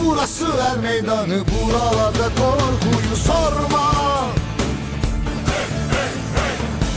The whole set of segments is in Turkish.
Burası er meydanı buralarda korkuyu sorma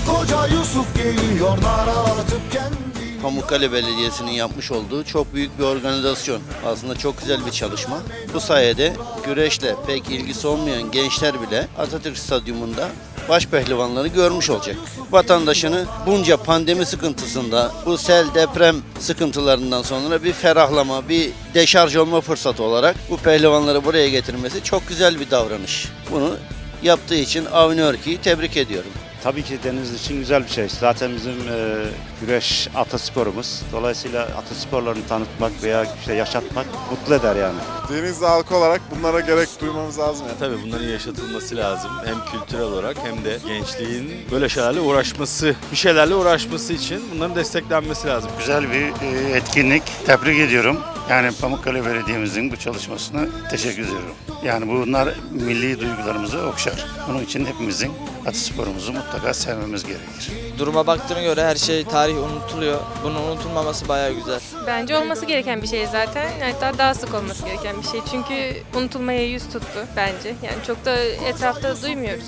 Koca Yusuf geliyor nara atıp kendini Pamukkale Belediyesi'nin yapmış olduğu çok büyük bir organizasyon. Aslında çok güzel bir çalışma. Bu sayede güreşle pek ilgisi olmayan gençler bile Atatürk Stadyumunda baş pehlivanları görmüş olacak. Vatandaşını bunca pandemi sıkıntısında, bu sel deprem sıkıntılarından sonra bir ferahlama, bir deşarj olma fırsatı olarak bu pehlivanları buraya getirmesi çok güzel bir davranış. Bunu yaptığı için Avni Örki'yi tebrik ediyorum. Tabii ki deniz için güzel bir şey. Zaten bizim e, güreş atasporumuz. Dolayısıyla atasporlarını tanıtmak veya işte yaşatmak mutlu eder yani. Denizli halkı olarak bunlara gerek duymamız lazım yani. Tabii bunların yaşatılması lazım. Hem kültürel olarak hem de gençliğin böyle şeylerle uğraşması, bir şeylerle uğraşması için bunların desteklenmesi lazım. Güzel bir e, etkinlik. Tebrik ediyorum. Yani Pamukkale Belediye'mizin bu çalışmasına teşekkür ediyorum. Yani bunlar milli duygularımızı okşar. Bunun için hepimizin atasporumuzu mutlaka sevmemiz gerekir. Duruma baktığına göre her şey tarih unutuluyor. Bunun unutulmaması bayağı güzel. Bence olması gereken bir şey zaten. Hatta daha sık olması gereken bir şey. Çünkü unutulmaya yüz tuttu bence. Yani çok da etrafta duymuyoruz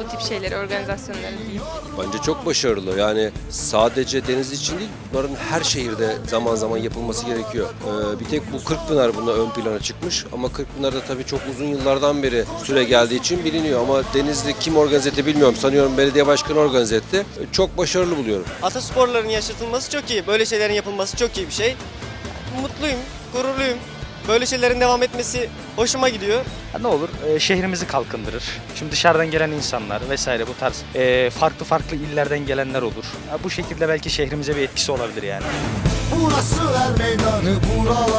bu tip şeyleri, organizasyonları diyeyim. Bence çok başarılı. Yani sadece deniz için değil, bunların her şehirde zaman zaman yapılması gerekiyor. Ee, bir tek bu Kırkpınar bunda ön plana çıkmış ama Kırkpınar'da tabii çok uzun yıllardan beri süre geldiği için biliniyor ama Denizli kim organize etti bilmiyorum. Sanıyorum belediye başkanı organize etti. Ee, Çok başarılı buluyorum. Atasporların yaşatılması çok iyi. Böyle şeylerin yapılması çok iyi bir şey. Mutluyum, gururluyum. Böyle şeylerin devam etmesi hoşuma gidiyor. Ya Ne olur e, şehrimizi kalkındırır. Şimdi dışarıdan gelen insanlar vesaire bu tarz e, farklı farklı illerden gelenler olur. Ya bu şekilde belki şehrimize bir etkisi olabilir yani. Burası er meydanı sorma